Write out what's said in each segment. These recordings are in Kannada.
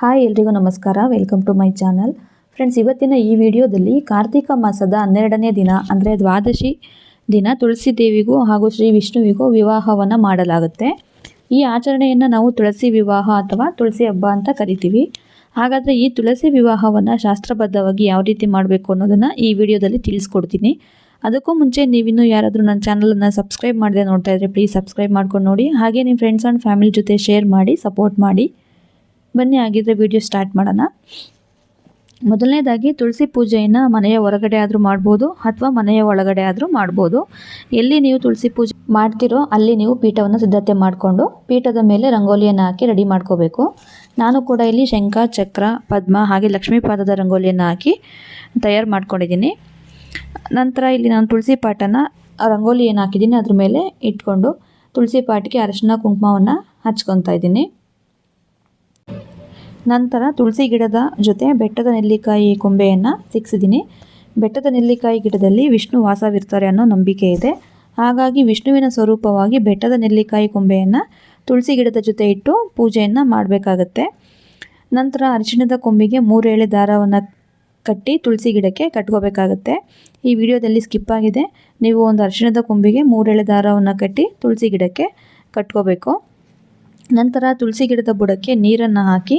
ಹಾಯ್ ಎಲ್ರಿಗೂ ನಮಸ್ಕಾರ. Welcome to my channel friends ಇವತ್ತಿನ ಈ ವಿಡಿಯೋದಲ್ಲಿ ಕಾರ್ತಿಕ ಮಾಸದ ಹನ್ನೆರಡನೇ ದಿನ, ಅಂದರೆ ದ್ವಾದಶಿ ದಿನ, ತುಳಸಿ ದೇವಿಗೂ ಹಾಗೂ ಶ್ರೀ ವಿಷ್ಣುವಿಗೂ ವಿವಾಹವನ್ನು ಮಾಡಲಾಗುತ್ತೆ. ಈ ಆಚರಣೆಯನ್ನು ನಾವು ತುಳಸಿ ವಿವಾಹ ಅಥವಾ ತುಳಸಿ ಹಬ್ಬ ಅಂತ ಕರಿತೀವಿ. ಹಾಗಾದರೆ ಈ ತುಳಸಿ ವಿವಾಹವನ್ನು ಶಾಸ್ತ್ರಬದ್ಧವಾಗಿ ಯಾವ ರೀತಿ ಮಾಡಬೇಕು ಅನ್ನೋದನ್ನು ಈ ವಿಡಿಯೋದಲ್ಲಿ ತಿಳಿಸ್ಕೊಡ್ತೀನಿ. ಅದಕ್ಕೂ ಮುಂಚೆ ನೀವಿನ್ನೂ ಯಾರಾದರೂ ನನ್ನ ಚಾನಲನ್ನು ಸಬ್ಸ್ಕ್ರೈಬ್ ಮಾಡದೆ ನೋಡ್ತಾ ಇದ್ದರೆ ಪ್ಲೀಸ್ ಸಬ್ಸ್ಕ್ರೈಬ್ ಮಾಡ್ಕೊಂಡು ನೋಡಿ. ಹಾಗೆ ನಿಮ್ಮ ಫ್ರೆಂಡ್ಸ್ ಆ್ಯಂಡ್ ಫ್ಯಾಮಿಲಿ ಜೊತೆ ಶೇರ್ ಮಾಡಿ ಸಪೋರ್ಟ್ ಮಾಡಿ. ಬನ್ನಿ ಆಗಿದ್ರೆ ವಿಡಿಯೋ ಸ್ಟಾರ್ಟ್ ಮಾಡೋಣ. ಮೊದಲನೇದಾಗಿ ತುಳಸಿ ಪೂಜೆಯನ್ನು ಮನೆಯ ಹೊರಗಡೆ ಆದರೂ ಮಾಡ್ಬೋದು ಅಥವಾ ಮನೆಯ ಒಳಗಡೆ ಆದರೂ ಮಾಡ್ಬೋದು. ಎಲ್ಲಿ ನೀವು ತುಳಸಿ ಪೂಜೆ ಮಾಡ್ತಿರೋ ಅಲ್ಲಿ ನೀವು ಪೀಠವನ್ನು ಸಿದ್ಧತೆ ಮಾಡಿಕೊಂಡು ಪೀಠದ ಮೇಲೆ ರಂಗೋಲಿಯನ್ನು ಹಾಕಿ ರೆಡಿ ಮಾಡ್ಕೋಬೇಕು. ನಾನು ಕೂಡ ಇಲ್ಲಿ ಶಂಖ, ಚಕ್ರ, ಪದ್ಮ ಹಾಗೆ ಲಕ್ಷ್ಮೀ ಪಾದದ ರಂಗೋಲಿಯನ್ನು ಹಾಕಿ ತಯಾರು ಮಾಡ್ಕೊಂಡಿದ್ದೀನಿ. ನಂತರ ಇಲ್ಲಿ ನಾನು ತುಳಸಿ ಪಾಟನ ರಂಗೋಲಿ ಏನು ಹಾಕಿದ್ದೀನಿ. ಅದ್ರ ಮೇಲೆ ಇಟ್ಕೊಂಡು ತುಳಸಿ ಪಾಟಿಗೆ ಅರಶಿನ ಕುಂಕುಮವನ್ನು ಹಚ್ಕೊತಾ ಇದ್ದೀನಿ. ನಂತರ ತುಳಸಿ ಗಿಡದ ಜೊತೆ ಬೆಟ್ಟದ ನೆಲ್ಲಿಕಾಯಿ ಕೊಂಬೆಯನ್ನು ಸಿಕ್ಸಿದ್ದೀನಿ. ಬೆಟ್ಟದ ನೆಲ್ಲಿಕಾಯಿ ಗಿಡದಲ್ಲಿ ವಿಷ್ಣು ವಾಸವಿರ್ತಾರೆ ಅನ್ನೋ ನಂಬಿಕೆ ಇದೆ. ಹಾಗಾಗಿ ವಿಷ್ಣುವಿನ ಸ್ವರೂಪವಾಗಿ ಬೆಟ್ಟದ ನೆಲ್ಲಿಕಾಯಿ ಕೊಂಬೆಯನ್ನು ತುಳಸಿ ಗಿಡದ ಜೊತೆ ಇಟ್ಟು ಪೂಜೆಯನ್ನು ಮಾಡಬೇಕಾಗತ್ತೆ. ನಂತರ ಅರಿಶಿಣದ ಕೊಂಬಿಗೆ ಮೂರೇಳೆ ದಾರವನ್ನು ಕಟ್ಟಿ ತುಳಸಿ ಗಿಡಕ್ಕೆ ಕಟ್ಕೋಬೇಕಾಗತ್ತೆ. ಈ ವಿಡಿಯೋದಲ್ಲಿ ಸ್ಕಿಪ್ ಆಗಿದೆ. ನೀವು ಒಂದು ಅರಿಶಿಣದ ಕೊಂಬಿಗೆ ಮೂರೇಳೆ ದಾರವನ್ನು ಕಟ್ಟಿ ತುಳಸಿ ಗಿಡಕ್ಕೆ ಕಟ್ಕೋಬೇಕು. ನಂತರ ತುಳಸಿ ಗಿಡದ ಬುಡಕ್ಕೆ ನೀರನ್ನು ಹಾಕಿ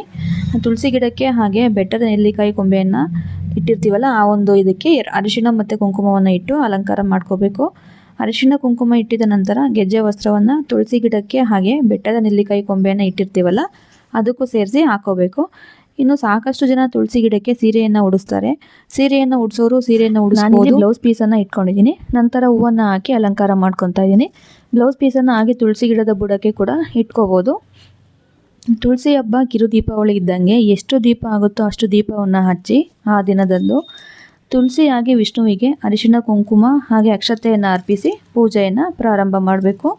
ತುಳಸಿ ಗಿಡಕ್ಕೆ ಹಾಗೆ ಬೆಟ್ಟದ ನೆಲ್ಲಿಕಾಯಿ ಕೊಂಬೆಯನ್ನು ಇಟ್ಟಿರ್ತೀವಲ್ಲ, ಆ ಒಂದು ಇದಕ್ಕೆ ಅರಿಶಿನ ಮತ್ತು ಕುಂಕುಮವನ್ನು ಇಟ್ಟು ಅಲಂಕಾರ ಮಾಡ್ಕೋಬೇಕು. ಅರಿಶಿಣ, ಕುಂಕುಮ ಇಟ್ಟಿದ ನಂತರ ಗೆಜ್ಜೆ ವಸ್ತ್ರವನ್ನು ತುಳಸಿ ಗಿಡಕ್ಕೆ ಹಾಗೆ ಬೆಟ್ಟದ ನೆಲ್ಲಿಕಾಯಿ ಕೊಂಬೆಯನ್ನು ಇಟ್ಟಿರ್ತೀವಲ್ಲ, ಅದಕ್ಕೂ ಸೇರಿಸಿ ಹಾಕೋಬೇಕು. ಇನ್ನು ಸಾಕಷ್ಟು ಜನ ತುಳಸಿ ಗಿಡಕ್ಕೆ ಸೀರೆಯನ್ನು ಉಡಿಸ್ತಾರೆ. ಸೀರೆಯನ್ನು ಉಡಿಸೋರು ಸೀರೆಯನ್ನು ಉಡಿಸ್ಬೋದು. ಬ್ಲೌಸ್ ಪೀಸನ್ನು ಇಟ್ಕೊಂಡಿದ್ದೀನಿ. ನಂತರ ಹೂವನ್ನು ಹಾಕಿ ಅಲಂಕಾರ ಮಾಡ್ಕೊತಾ ಇದ್ದೀನಿ. ಬ್ಲೌಸ್ ಪೀಸನ್ನು ಹಾಗೆ ತುಳಸಿ ಗಿಡದ ಬುಡಕ್ಕೆ ಕೂಡ ಇಟ್ಕೋಬೋದು. ತುಳಸಿ ಹಬ್ಬ ಕಿರು ದೀಪಾವಳಿ ಇದ್ದಂಗೆ ಎಷ್ಟು ದೀಪ ಆಗುತ್ತೋ ಅಷ್ಟು ದೀಪವನ್ನು ಹಚ್ಚಿ ಆ ದಿನದಂದು ತುಳಸಿ ಹಾಗೆ ವಿಷ್ಣುವಿಗೆ ಅರಿಶಿಣ, ಕುಂಕುಮ ಹಾಗೆ ಅಕ್ಷತೆಯನ್ನು ಅರ್ಪಿಸಿ ಪೂಜೆಯನ್ನು ಪ್ರಾರಂಭ ಮಾಡಬೇಕು.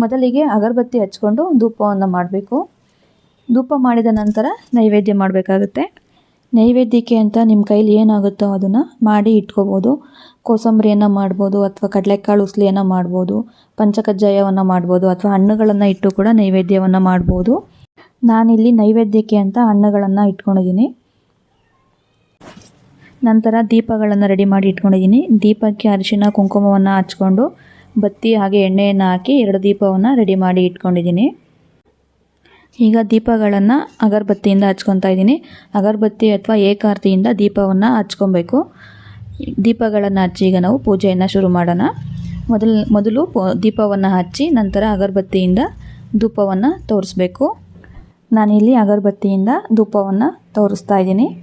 ಮೊದಲಿಗೆ ಅಗರಬತ್ತಿ ಹಚ್ಕೊಂಡು ಧೂಪವನ್ನು ಮಾಡಬೇಕು. ಧೂಪ ಮಾಡಿದ ನಂತರ ನೈವೇದ್ಯ ಮಾಡಬೇಕಾಗುತ್ತೆ. ನೈವೇದ್ಯಕ್ಕೆ ಅಂತ ನಿಮ್ಮ ಕೈಲಿ ಏನಾಗುತ್ತೋ ಅದನ್ನು ಮಾಡಿ ಇಟ್ಕೋಬೋದು. ಕೋಸಂಬರಿಯನ್ನು ಮಾಡ್ಬೋದು ಅಥವಾ ಕಡಲೆಕಾಳು ಉಸ್ಲಿಯನ್ನು ಮಾಡ್ಬೋದು. ಪಂಚಕಜ್ಜಾಯವನ್ನು ಮಾಡ್ಬೋದು ಅಥವಾ ಹಣ್ಣುಗಳನ್ನು ಇಟ್ಟು ಕೂಡ ನೈವೇದ್ಯವನ್ನು ಮಾಡ್ಬೋದು. ನಾನಿಲ್ಲಿ ನೈವೇದ್ಯಕ್ಕೆ ಅಂತ ಹಣ್ಣುಗಳನ್ನು ಇಟ್ಕೊಂಡಿದ್ದೀನಿ. ನಂತರ ದೀಪಗಳನ್ನು ರೆಡಿ ಮಾಡಿ ಇಟ್ಕೊಂಡಿದ್ದೀನಿ. ದೀಪಕ್ಕೆ ಅರಿಶಿನ, ಕುಂಕುಮವನ್ನು ಹಚ್ಕೊಂಡು ಬತ್ತಿ ಹಾಗೆ ಎಣ್ಣೆಯನ್ನು ಹಾಕಿ ಎರಡು ದೀಪವನ್ನು ರೆಡಿ ಮಾಡಿ ಇಟ್ಕೊಂಡಿದ್ದೀನಿ. ಈಗ ದೀಪಗಳನ್ನು ಅಗರಬತ್ತಿಯಿಂದ ಹಚ್ಕೊತಾ ಇದ್ದೀನಿ. ಅಗರಬತ್ತಿ ಅಥವಾ ಏಕಾರ್ತಿಯಿಂದ ದೀಪವನ್ನು ಹಚ್ಕೊಬೇಕು. ದೀಪಗಳನ್ನು ಹಚ್ಚಿ ಈಗ ನಾವು ಪೂಜೆಯನ್ನು ಶುರು ಮಾಡೋಣ. ಮೊದಲು ಮೊದಲು ದೀಪವನ್ನು ಹಚ್ಚಿ ನಂತರ ಅಗರಬತ್ತಿಯಿಂದ ಧೂಪವನ್ನು ತೋರಿಸ್ಬೇಕು. ನಾನಿಲ್ಲಿ ಅಗರಬತ್ತಿಯಿಂದ ಧೂಪವನ್ನು ತೋರಿಸ್ತಾ ಇದ್ದೀನಿ.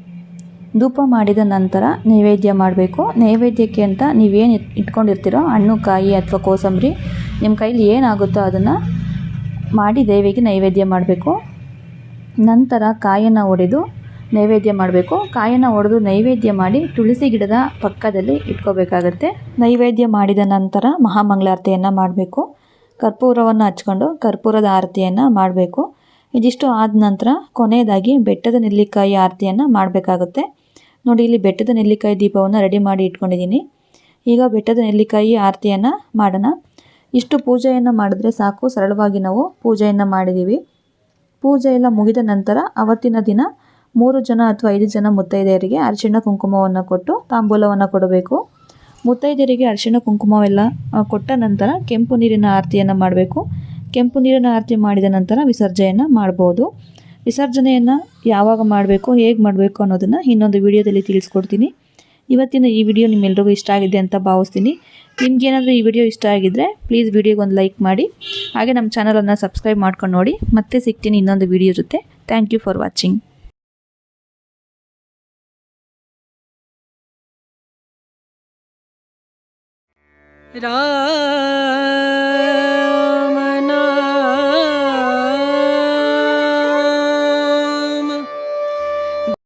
ಧೂಪ ಮಾಡಿದ ನಂತರ ನೈವೇದ್ಯ ಮಾಡಬೇಕು. ನೈವೇದ್ಯಕ್ಕೆ ಅಂತ ನೀವೇನು ಇಟ್- ಇಟ್ಕೊಂಡಿರ್ತೀರೋ ಹಣ್ಣು, ಕಾಯಿ ಅಥವಾ ಕೋಸಂಬರಿ ನಿಮ್ಮ ಕೈಲಿ ಏನಾಗುತ್ತೋ ಅದನ್ನು ಮಾಡಿ ದೇವಿಗೆ ನೈವೇದ್ಯ ಮಾಡಬೇಕು. ನಂತರ ಕಾಯನ್ನು ಒಡೆದು ನೈವೇದ್ಯ ಮಾಡಬೇಕು. ಕಾಯನ್ನು ಒಡೆದು ನೈವೇದ್ಯ ಮಾಡಿ ತುಳಸಿ ಗಿಡದ ಪಕ್ಕದಲ್ಲಿ ಇಟ್ಕೋಬೇಕಾಗತ್ತೆ. ನೈವೇದ್ಯ ಮಾಡಿದ ನಂತರ ಮಹಾಮಂಗಳಾರತಿಯನ್ನು ಮಾಡಬೇಕು. ಕರ್ಪೂರವನ್ನು ಹಚ್ಕೊಂಡು ಕರ್ಪೂರದ ಆರತಿಯನ್ನು ಮಾಡಬೇಕು. ಇದಿಷ್ಟು ಆದ ನಂತರ ಕೊನೆಯದಾಗಿ ಬೆಟ್ಟದ ನೆಲ್ಲಿಕಾಯಿ ಆರತಿಯನ್ನು ಮಾಡಬೇಕಾಗುತ್ತೆ. ನೋಡಿ, ಇಲ್ಲಿ ಬೆಟ್ಟದ ನೆಲ್ಲಿಕಾಯಿ ದೀಪವನ್ನು ರೆಡಿ ಮಾಡಿ ಇಟ್ಕೊಂಡಿದ್ದೀನಿ. ಈಗ ಬೆಟ್ಟದ ನೆಲ್ಲಿಕಾಯಿ ಆರತಿಯನ್ನು ಮಾಡೋಣ. ಇಷ್ಟು ಪೂಜೆಯನ್ನು ಮಾಡಿದ್ರೆ ಸಾಕು. ಸರಳವಾಗಿ ನಾವು ಪೂಜೆಯನ್ನು ಮಾಡಿದ್ದೀವಿ ಪೂಜೆ ಎಲ್ಲ ಮುಗಿದ ನಂತರ ಅವತ್ತಿನ ದಿನ ಮೂರು ಜನ ಅಥವಾ ಐದು ಜನ ಮುತ್ತೈದೆಯರಿಗೆ ಅರಿಶಿಣ ಕುಂಕುಮವನ್ನು ಕೊಟ್ಟು ತಾಂಬೂಲವನ್ನು ಕೊಡಬೇಕು. ಮುತ್ತೈದೆಯರಿಗೆ ಅರಿಶಿಣ ಕುಂಕುಮವೆಲ್ಲ ಕೊಟ್ಟ ನಂತರ ಕೆಂಪು ನೀರಿನ ಆರತಿಯನ್ನು ಮಾಡಬೇಕು. ಕೆಂಪು ನೀರನ್ನು ಆರತಿ ಮಾಡಿದ ನಂತರ ವಿಸರ್ಜನೆಯನ್ನು ಮಾಡ್ಬೋದು. ವಿಸರ್ಜನೆಯನ್ನು ಯಾವಾಗ ಮಾಡಬೇಕು, ಹೇಗೆ ಮಾಡಬೇಕು ಅನ್ನೋದನ್ನು ಇನ್ನೊಂದು ವಿಡಿಯೋದಲ್ಲಿ ತಿಳಿಸ್ಕೊಡ್ತೀನಿ. ಇವತ್ತಿನ ಈ ವಿಡಿಯೋ ನಿಮ್ಮೆಲ್ರಿಗೂ ಇಷ್ಟ ಆಗಿದೆ ಅಂತ ಭಾವಿಸ್ತೀನಿ. ನಿಮಗೇನಾದರೂ ಈ ವಿಡಿಯೋ ಇಷ್ಟ ಆಗಿದ್ದರೆ ಪ್ಲೀಸ್ ವಿಡಿಯೋಗೆ ಒಂದು ಲೈಕ್ ಮಾಡಿ. ಹಾಗೆ ನಮ್ಮ ಚಾನಲನ್ನು ಸಬ್ಸ್ಕ್ರೈಬ್ ಮಾಡ್ಕೊಂಡು ನೋಡಿ. ಮತ್ತೆ ಸಿಗ್ತೀನಿ ಇನ್ನೊಂದು ವಿಡಿಯೋ ಜೊತೆ. Thank you for watching